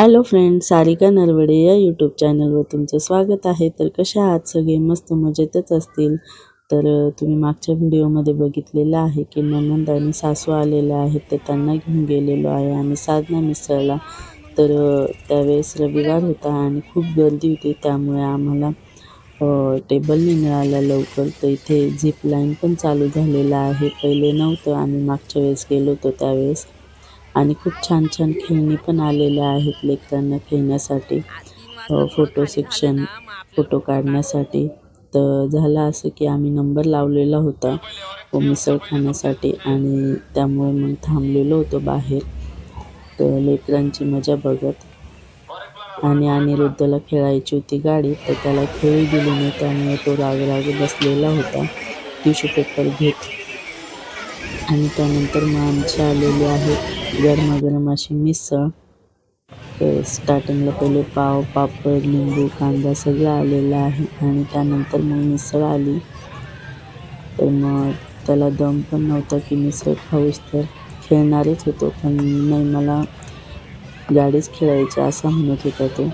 Hello friend Sarika Narwade या YouTube चॅनलवर तुमचं स्वागत आहे. तर कशा आहात? सगळे मस्त मजेतच असतील. तर तुम्ही मागच्या व्हिडिओमध्ये बघितलेलं आहे की ननंद आणि सासू आलेल्या आहेत तर त्यांना घेऊन गेलेलो आहे आणि साधना मिसळला. तर त्यावेळेस रविवार होता आणि खूप गर्दी होती त्यामुळे आम्हाला टेबल नाही मिळाला लवकर. तर इथे झिप लाईन पण चालू झालेलं आहे. पहिले नव्हतं आम्ही मागच्या वेळेस गेलो होतो त्यावेळेस. आणि खूप छान छान खेळणी पण आलेल्या आहेत लेकरांना खेळण्यासाठी. फोटो सेक्शन फोटो काढण्यासाठी. तर झालं असं की आम्ही नंबर लावलेला होता मिसळ खाण्यासाठी आणि त्यामुळे मग थांबलेलो होतो बाहेर. तर लेकरांची मजा बघत आणि अनिरुद्धला खेळायची होती गाडी तर त्याला खेळी दिली नाही त्यामुळे तो राग राग बसलेला होता. टिश्यू पेपर घेत आणि त्यानंतर मग आमचे आलेली आहेत. गरमागरम अशी मिसळ स्टार्टिंगला पहिले पाव पापड लिंबू कांदा सगळं आलेलं आहे आणि त्यानंतर मग मिसळ आली. तर मग त्याला दम पण नव्हता की मिसळ खाऊच तर खेळणारच होतो. पण नाही मला गाडीच खेळायची असं म्हणत होता तो.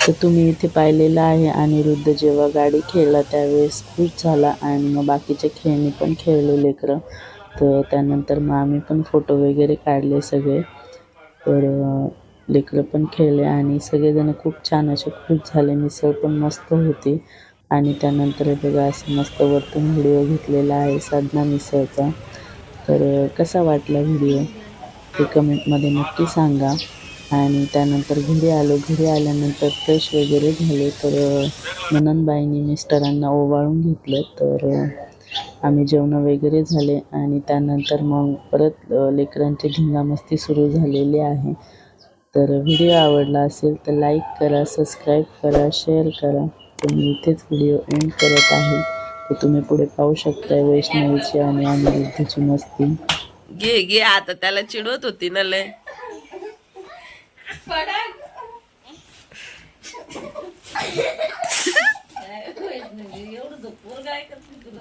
तर तुम्ही इथे पाहिलेलं आहे अनिरुद्ध जेव्हा गाडी खेळला त्यावेळेस खुश झाला आणि मग बाकीचे खेळणी पण खेळले लेकरं. तर त्यानंतर मग आम्ही पण फोटो वगैरे काढले सगळे. तर लेकरं पण खेळले आणि सगळेजणं खूप छान असे खुश झाले. मिसळ पण मस्त होती. आणि त्यानंतर बघा असं मस्त वरतून व्हिडिओ घेतलेला आहे साधना मिसळचा तर कसा वाटला व्हिडिओ? ते कमेंटमध्ये नक्की सांगा. आणि त्यानंतर घरी आलो. घरी आल्यानंतर फ्रेश वगैरे झाले. तर अ, ननंदबाईंनी मिस्टरांना ओवाळून घेतलं. तर आम्ही जेवणं वगैरे झाले आणि त्यानंतर मग परत लेकरांची धिंगामस्ती सुरू झालेली आहे. तर व्हिडिओ आवडला असेल तर लाईक करा सबस्क्राईब करा शेअर करा. तर मी इथेच व्हिडिओ एंड करत आहे. तर तुम्ही पुढे पाहू शकताय वैष्णवीची आणि अनिरुद्धची मस्ती. घे घे. आता त्याला चिडवत होती ना लय.